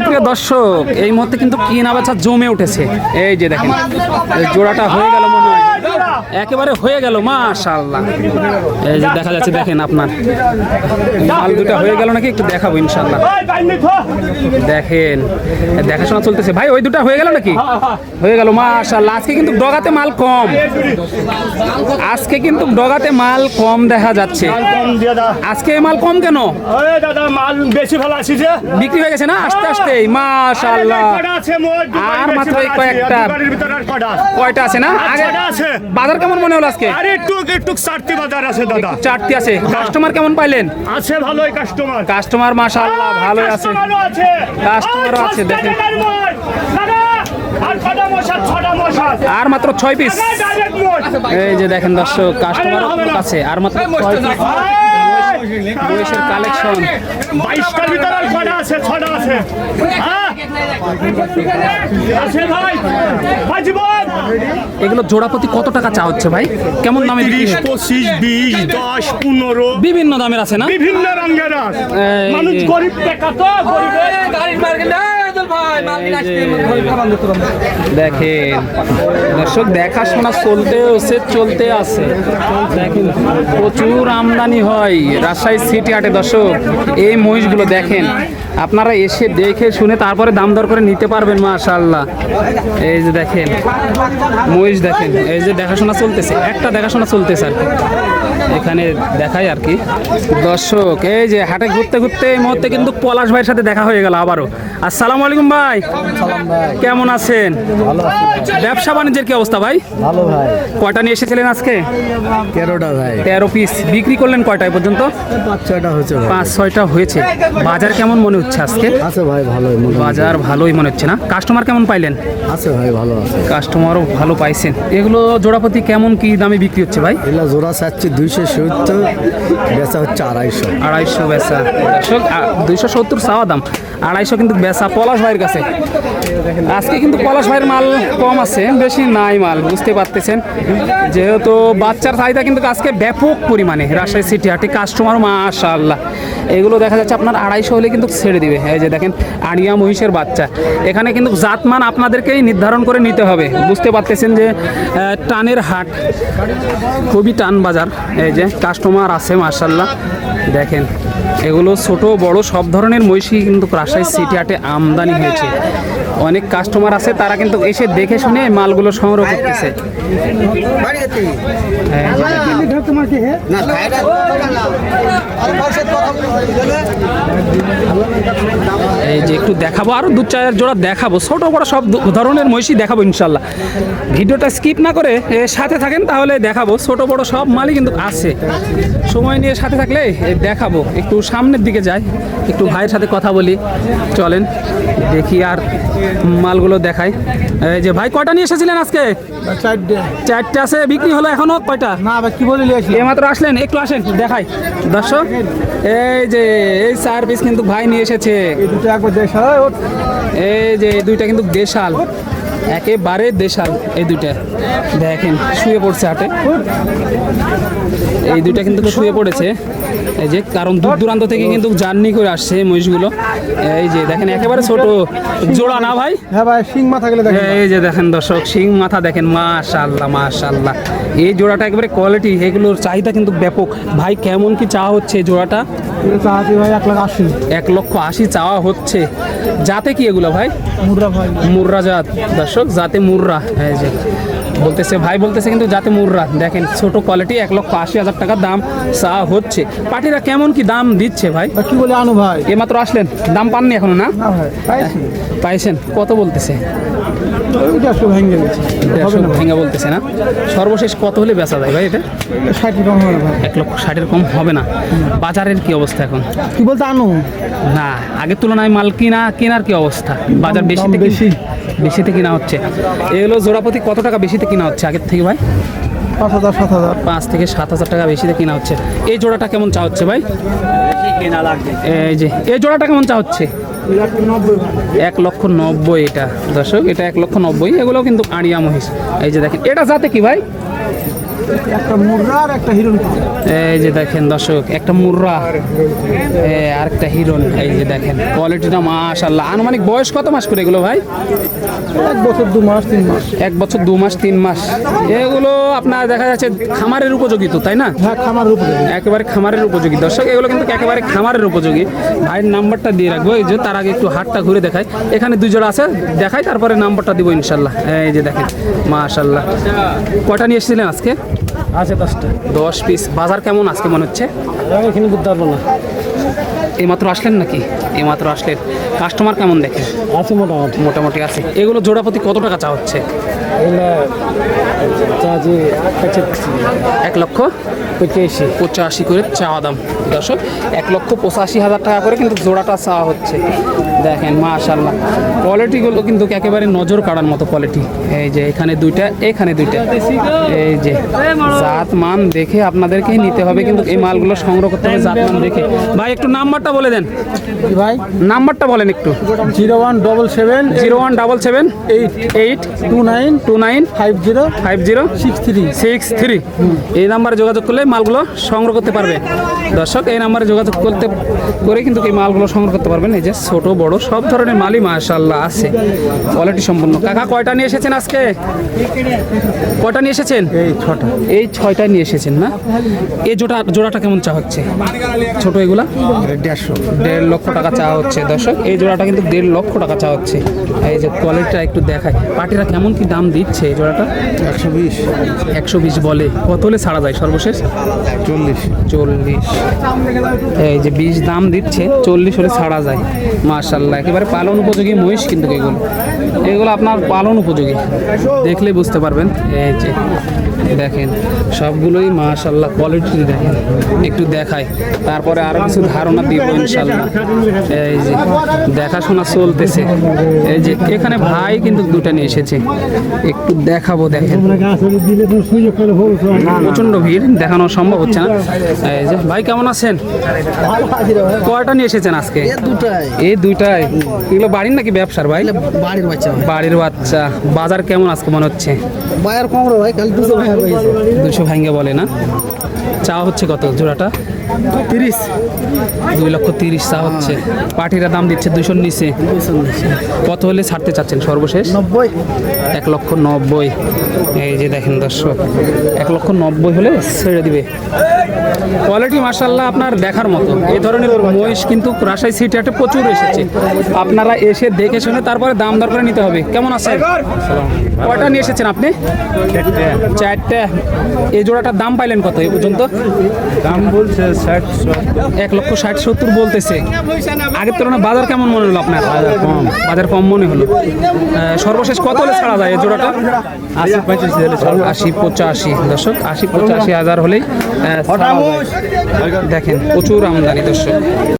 দর্শক, এই মুহূর্তে কিন্তু কিনা বেচা জমে উঠেছে। এই যে দেখেন জোড়াটা হয়ে গেল মনে হয়। একেবারে হয়ে গেল মাশাআল্লাহ। এই যে দেখা যাচ্ছে দেখেন আপনার। মাল দুটা হয়ে গেল নাকি একটু দেখাবো ইনশাআল্লাহ। দেখেন দেখাশোনা চলতেছে। ভাই ওই দুটা হয়ে গেল নাকি? হয়ে গেল মাশাআল্লাহ। আজকে কিন্তু ডগাতে মাল কম। আজকে কিন্তু ডগাতে মাল কম দেখা যাচ্ছে। আজকে মাল কম কেন? দাদা মাল বেশি ভালো আছি যে। বিক্রি হয়ে গেছে না? আস্তে আস্তে মোট আর মাত্র কয়েকটা। কয়টা আছে না? আগে আছে। বাজার কেমন মনে হলো আজকে? আরে একটু একটু চারটি বাজার আছে দাদা। চারটি আছে। কাস্টমার কেমন পাইলেন? আছে ভালোই কাস্টমার কাস্টমার মাশাআল্লাহ ভালোই আছে। কাস্টমারও আছে দেখেন। আর মাত্র ছয় পিস এই যে দেখেন দর্শক কাস্টমার আছে আর মাত্র ছয় পিস কালেকশন বাইশটার ভিতরে আর কটা আছে ছটা আছে। এগুলো জোড়া প্রতি কত টাকা চা হচ্ছে ভাই? কেমন দামে তিরিশ পঁচিশ বিশ দশ পনেরো। বিভিন্ন দামের আছে না? বিভিন্ন রঙের মানুষ গরিব টাকা তো গরিবের দেখেন দর্শক দেখাশোনা চলতে আছে চলতে আছে। দেখেন প্রচুর আমদানি হয় রাজশাহী সিটি হাটে দর্শক। এই মহিষগুলো দেখেন আপনারা এসে দেখে শুনে তারপরে দাম দর করে নিতে পারবেন মাশাআল্লাহ। এই যে দেখেন মহিষ দেখেন এই যে দেখাশোনা চলতেছে একটা দেখাশোনা চলতেছে আর কি। এখানে দেখাই আর কি। দর্শক এই যে হাটে ঘুরতে ঘুরতে এই মুহূর্তে কিন্তু পলাশ ভাইয়ের সাথে দেখা হয়ে গেল আবারও। আসসালামু আলাইকুম ভাই। কেমন আছেন? ব্যবসা বাণিজ্যের কি অবস্থা ভাই? ভালো ভাই। কয়টা নিয়ে এসেছিলেন আজকে? তেরোটা ভাই। তেরো পিস। বিক্রি করলেন কয়টায় পর্যন্ত? পাঁচ ছয়টা ভাই। পাঁচ ছয়টা হয়েছে। বাজার কেমন মনে হচ্ছে আজকে? আছে ভাই ভালোই। মোটামুটি। বাজার ভালোই মনে হচ্ছে না। কাস্টমার কেমন পাইলেন? আছে ভাই ভালো আছে। কাস্টমারও ভালো পাইছেন। এগুলো জোড়াপতি কেমন কি দামে বিক্রি হচ্ছে ভাই? এগুলা জোড়া চাচ্ছে দুইশো সত্তর বেচা হচ্ছে আড়াইশো। আড়াইশো বেচা। দুইশো সত্তর চাওয়া দাম। আড়াইশো কিন্তু বেচা পলাশ ভাইয়ের কাছে। আজকে কিন্তু পলাশ ভাইয়ের মাল কম আছে, বেশি নাই মাল, বুঝতে পারতেছেন। যেহেতু বাচ্চার চাহিদা কিন্তু আজকে ব্যাপক পরিমাণে, রাজশাহী সিটি হাটে কাস্টমার মাশাআল্লাহ। এগুলো দেখা যাচ্ছে আপনার আড়াইশো হলে কিন্তু ছেড়ে দিবে। এই যে দেখেন, আড়িয়া মহিষের বাচ্চা। এখানে কিন্তু জাতমান আপনাদেরকেই নির্ধারণ করে নিতে হবে। বুঝতে পারতেছেন যে টানের হাট খুবই টান বাজার। এই যে কাস্টমার আছে মার্শাল্লাহ দেখেন, এগুলো ছোট, বড়, সব ধরনের মহিষই কিন্তু রাজশাহী সিটি হাটে আমদানি হয়েছে। অনেক কাস্টমার আছে তারা কিন্তু এসে দেখে শুনে মালগুলো সংগ্রহ করতেছে। এই যে দেখেন। এই যে একটু দেখাবো আরও দু চার জোড়া দেখাবো। ছোট বড় সব ধরনের মহিষই দেখাবো ইনশাল্লাহ ভিডিওটা স্কিপ না করে এ, সাথে থাকেন তাহলে দেখাবো। ছোট বড় সব মালই কিন্তু আছে। সময় নিয়ে সাথে থাকলে দেখাবো। একটু সামনের দিকে যাই একটু ভাইয়ের সাথে কথা বলি। চলেন দেখি আর মালগুলো দেখাই। এই যে ভাই কয়টা নিয়ে এসেছিলেন আজকে? চারটে। আছে বিক্রি হলো এখনও কয়টা? না ভাই কি বলে এইমাত্র আসলেন একটু আসেন দেখাই। দর্শক এই যে এই চার পিস কিন্তু ভাই নিয়ে এসেছে। এই যে এই দুইটা কিন্তু দেশাল। একেবারে দেশাল এই দুইটা। দেখেন শুয়ে পড়ছে হাটে এই দুইটা কিন্তু শুয়ে পড়েছে। এই যে কারণ দূর দূরান্ত থেকে কিন্তু জার্নি করে আসছে এই মহিষগুলো। এই যে দেখেন একেবারে ছোট। জোড়া না ভাই? হ্যাঁ ভাই শিং মাথা গেলে দেখেন। এই যে দেখেন দর্শক শিং মাথা দেখেন। মাশাল্লাহ মাশাল্লাহ এই জোড়াটা একেবারে কোয়ালিটি এগুলোর চাহিদা কিন্তু ব্যাপক। ভাই কেমন কি চা হচ্ছে জোড়াটা? চাহাতি ভাই এক লাখ আশি। এক লক্ষ আশি চাওয়া হচ্ছে। যাতে কি এগুলো ভাই? মুর্রা জাত। দর্শক জাতে মুর্রা। এই যে বলতেছে ভাই বলতেছে কিন্তু যাতে মুর্রা। দেখেন ছোট কোয়ালিটি এক লক্ষ আশি হাজার টাকা দাম চাওয়া হচ্ছে। পাটিরা কেমন কি দাম দিচ্ছে ভাই? কি বলে আনু ভাই? এমাত্র আসলেন। দাম পাননি এখনও না? পাইছেন। কত বলতেছে? ওইটা একটু ভেঙে গেছে। দেড়শো ভেঙে বলতেছে না। সর্বশেষ কত হলে বেচা যায় ভাই এটা? ষাট কম হবে এক লক্ষ ষাটের কম হবে না। বাজারের কি অবস্থা এখন? কি বলতে আনো? না আগের তুলনায় মাল কিনা কেনার কি অবস্থা? বাজার বেশি। বেশি। বেশিতে কিনা হচ্ছে। এগুলো জোড়াপতি কত টাকা বেশিতে কিনা হচ্ছে আগের থেকে ভাই? পাঁচ হাজার সাত হাজার। পাঁচ থেকে সাত হাজার টাকা বেশিতে কেনা হচ্ছে। এই জোড়াটা কেমন চা হচ্ছে ভাই? এই যে এই জোড়াটা কেমন চা হচ্ছে? এক লক্ষ নব্বই এটা। দর্শক এটা এক লক্ষ নব্বই। এগুলো কিন্তু আড়িয়া মহিষ। এই যে দেখেন এটা যাতে কি ভাই? একটা মুর্রা আর একটা হিরোন এই যে দেখেন দর্শক একটা মুর্রা আর একটা হিরন এই যে দেখেন কোয়ালিটিটা মাশাল্লাহ আনুমানিক বয়স কত মাস করে এগুলো ভাই? এক বছর দু মাস তিন মাস। এক বছর দু মাস তিন মাস। এগুলো আপনার দেখা যাচ্ছে খামারের উপযোগী তো তাই না? হ্যাঁ খামার উপরে একেবারে খামারের উপযোগী। দর্শক এগুলো কিন্তু একেবারে খামারের উপযোগী। ভাইয়ের নাম্বারটা দিয়ে রাখব এই যে তার আগে একটু হাটটা ঘুরে দেখাই। এখানে দুই জোড়া আছে দেখাই তারপরে নাম্বারটা দিব ইনশাল্লাহ এই যে দেখেন মাশাল্লাহ কটা নিয়ে এসেছিলেন আজকে? আছে দশটা। দশ পিস বাজার কেমন আজকে মনে হচ্ছে? এখানে বুঝতে পারব না এইমাত্র আসলেন নাকি? এইমাত্র আসলেন। কাস্টমার কেমন দেখে আছে মোটামুটি। মোটামুটি আছে। এগুলো জোড়াপতি কত টাকা চা হচ্ছে? কাছে এক লক্ষ? পঁচাশি। পঁচাশি করে চাওয়া দাম দর্শক। এক লক্ষ পঁচাশি হাজার টাকা করে কিন্তু জোড়াটা চাওয়া হচ্ছে। দেখেন মাশাল্লাহ কোয়ালিটিগুলো কিন্তু একেবারে নজর কাড়ার মতো কোয়ালিটি এই যে এখানে দুইটা এখানে দুইটা। এই যে জাত মান দেখে আপনাদেরকেই নিতে হবে কিন্তু এই মালগুলো সংগ্রহ করতে হবে জাত মান দেখে। ভাই একটু নাম্বারটা বলে দেন। ভাই। নাম্বারটা বলেন একটু। Zero one double seven zero one double seven eight eight two nine two nine five zero five zero six three. এই নাম্বারে যোগাযোগ করলে মালগুলো সংগ্রহ করতে পারবে। দর্শক এই নাম্বারে যোগাযোগ করতে করে কিন্তু এই মালগুলো সংগ্রহ করতে পারবেন। এই যে ছোট বড় সব ধরনের মালই মাশাল্লাহ আছে। কোয়ালিটি সম্পন্ন। কাকা কয়টা নিয়ে এসেছেন আজকে? কয়টা নিয়ে এসেছেন? এই ছটা। এই ছয়টা নিয়ে এসেছেন না? এই জোটা জোড়াটা কেমন চা হচ্ছে? ছোট এগুলা? দেড়শো। দেড় লক্ষ টাকা চা হচ্ছে। দর্শক এই জোড়াটা কিন্তু দেড় লক্ষ টাকা চা হচ্ছে। এই যে কোয়ালিটিটা একটু দেখায় পার্টিরা কেমন কি দাম দিচ্ছে এই জোড়াটা? একশো বিশ। একশো বিশ বলে। কত হলে ছাড়া যায় সর্বশেষ? চল্লিশ। চল্লিশ। এই যে বিশ দাম দিচ্ছে, চল্লিশ হলে ছাড়া যায়। মার্শাল্লাহ একেবারে পালন উপযোগী মহিষ কিন্তু এগুলো। এগুলো আপনার পালন উপযোগী। দেখলে বুঝতে পারবেন। এই যে দেখেন, সবগুলোই মাশাল্লাহ কোয়ালিটি দেখেন। একটু দেখায় তারপরে আরও কিছু ধারণা দিব ইনশাল্লাহ এই যে দেখাশোনা চলতেছে। এই যে এখানে ভাই কিন্তু দুটা নিয়ে এসেছে। একটু দেখাবো দেখেন। প্রচণ্ড ভিড়, দেখানো সম্ভব হচ্ছে না। এই যে ভাই কেমন আছেন? কয়টা নিয়ে এসেছেন আজকে? এই দুইটাই? এগুলো বাড়ির নাকি ব্যবসার ভাই? বাড়ির বাচ্চা বাড়ির বাচ্চা। বাজার কেমন আজকে মনে হচ্ছে? বায়ার কম ভাই কাল দুশো দুশো ভাঙ্গে বলে না? চা হচ্ছে কত জোড়াটা? তিরিশ। দুই লক্ষ তিরিশ চা হচ্ছে। পাটিরা দাম দিচ্ছে দুশোর নিচে। কত হলে ছাড়তে চাচ্ছেন সর্বশেষ? নব্বই। এক লক্ষ নব্বই। এই যে দেখেন দর্শক এক লক্ষ নব্বই হলে ছেড়ে দিবে। কোয়ালিটি মার্শাল্লাহ আপনার দেখার মতো। এই ধরনের মহিষ কিন্তু রাজশাহী সিটি হাটে প্রচুর এসেছে। আপনারা এসে দেখে শুনে তারপরে দাম দর করে নিতে হবে। কেমন আছেন? কয়টা নিয়ে এসেছেন আপনি? চারটে। এই জোড়াটার দাম পাইলেন কত এই পর্যন্ত? দাম বলছে ষাট এক লক্ষ ষাট সত্তর বলতেছে। আগের তুলনায় বাজার কেমন মনে হলো আপনার? কম। বাজার কম মনে হলো। সর্বশেষ কত হলে ছাড়া যায় এই জোড়াটা? আশি পঁচাশি আশি পঁচাশি। দর্শক আশি পঁচাশি হাজার হলেই। দেখেন প্রচুর আমদানি দর্শক।